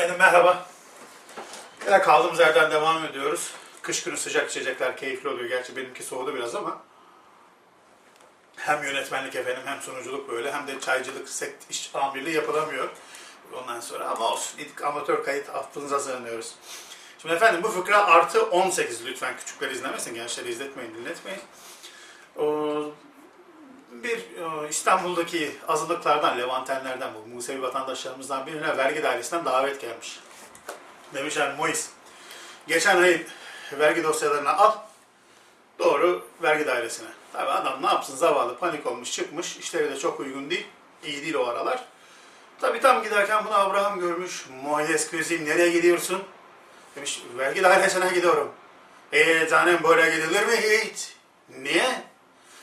Efendim merhaba. Yine kaldığımız yerden devam ediyoruz. Kış günü sıcak içecekler keyifli oluyor. Gerçi benimki soğudu biraz ama hem yönetmenlik efendim hem sunuculuk böyle hem de çaycılık sekt iş amirliği yapılamıyor. Ondan sonra ama olsun. İlk amatör kayıt affınıza sığınıyoruz. Şimdi efendim bu fıkra artı 18 lütfen küçükleri izlemesin. Gençleri izletmeyin, dinletmeyin. O, bir e, İstanbul'daki azınlıklardan, Levantenlerden, bu Musevi vatandaşlarımızdan birine vergi dairesinden davet gelmiş. Demişler Mois, geçen ay vergi dosyalarını al, doğru vergi dairesine. Tabii adam ne yapsın zavallı panik olmuş çıkmış, işleri de çok uygun değil, iyi değil o aralar. Tabii tam giderken bunu Abraham görmüş, Mois kızım nereye gidiyorsun? Demiş vergi dairesine gidiyorum. Eee canım böyle gidilir mi hiç? Niye?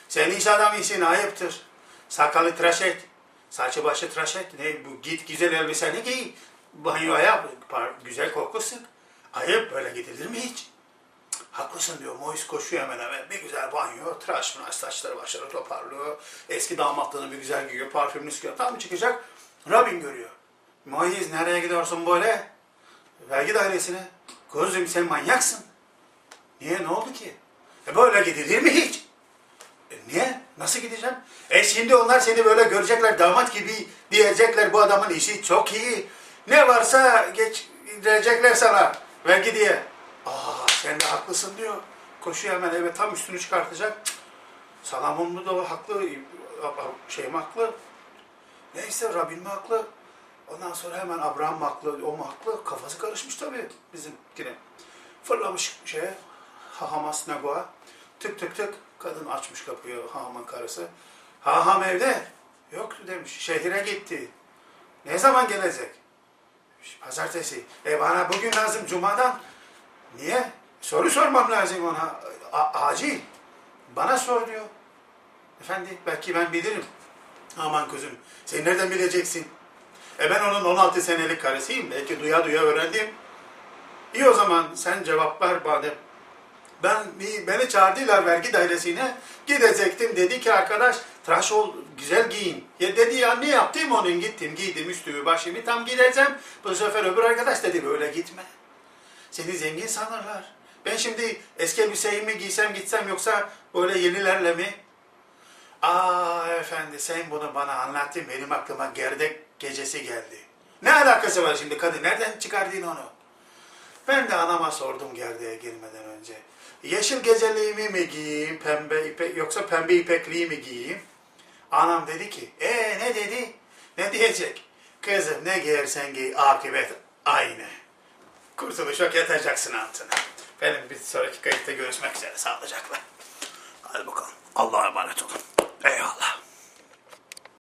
Sen iş adamısın ayıptır. Sakalı tıraş et. Saçı başı tıraş et. Ne bu git güzel elbiseni giy. Banyo yap. Güzel koku sık. Ayıp böyle gidilir mi hiç? Haklısın diyor. Mois koşuyor hemen hemen. Bir güzel banyo. Tıraş mıraş saçları başları toparlıyor. Eski damatlığını bir güzel giyiyor. Parfümünü sıkıyor. Tam çıkacak. Robin görüyor. Mois nereye gidiyorsun böyle? Vergi dairesine. Kuzum sen manyaksın. Niye ne oldu ki? E böyle gidilir mi hiç? Nasıl gideceğim? E şimdi onlar seni böyle görecekler damat gibi diyecekler bu adamın işi çok iyi. Ne varsa geçirecekler sana vergi diye. Aa sen de haklısın diyor. Koşuyor hemen eve tam üstünü çıkartacak. Cık, Salamonlu da haklı, şey mi haklı? Neyse Rabbim haklı? Ondan sonra hemen Abraham haklı, o mu haklı? Kafası karışmış tabii bizimkine. Fırlamış şeye, Hahamas Nego'a. Tık tık tık. Kadın açmış kapıyı Haham'ın karısı. Haham evde. Yok demiş. Şehire gitti. Ne zaman gelecek? Pazartesi. E bana bugün lazım Cuma'dan. Niye? Soru sormam lazım ona. A- acil. Bana sor diyor. Efendi belki ben bilirim. Aman kuzum sen nereden bileceksin? E ben onun 16 senelik karısıyım. Belki duya duya öğrendim. İyi o zaman sen cevap ver badem. Ben beni çağırdılar vergi dairesine. Gidecektim dedi ki arkadaş tıraş ol güzel giyin. Ya dedi ya ne yaptım onun gittim giydim üstümü başımı tam gideceğim. Bu sefer öbür arkadaş dedi böyle gitme. Seni zengin sanırlar. Ben şimdi eski elbiseyi mi giysem gitsem yoksa böyle yenilerle mi? Aa efendi sen bunu bana anlattın benim aklıma gerdek gecesi geldi. Ne alakası var şimdi kadın nereden çıkardın onu? Ben de anama sordum gerdeğe girmeden önce. Yeşil geceliğimi mi giyeyim, pembe ipek, yoksa pembe ipekliği mi giyeyim? Anam dedi ki, e ne dedi? Ne diyecek? Kızım ne giyersen giy, akıbet aynı. Kurtuluşa yatacaksın altına. Benim bir sonraki kayıtta görüşmek üzere, sağlıcakla. Hadi bakalım, Allah'a emanet olun. Eyvallah.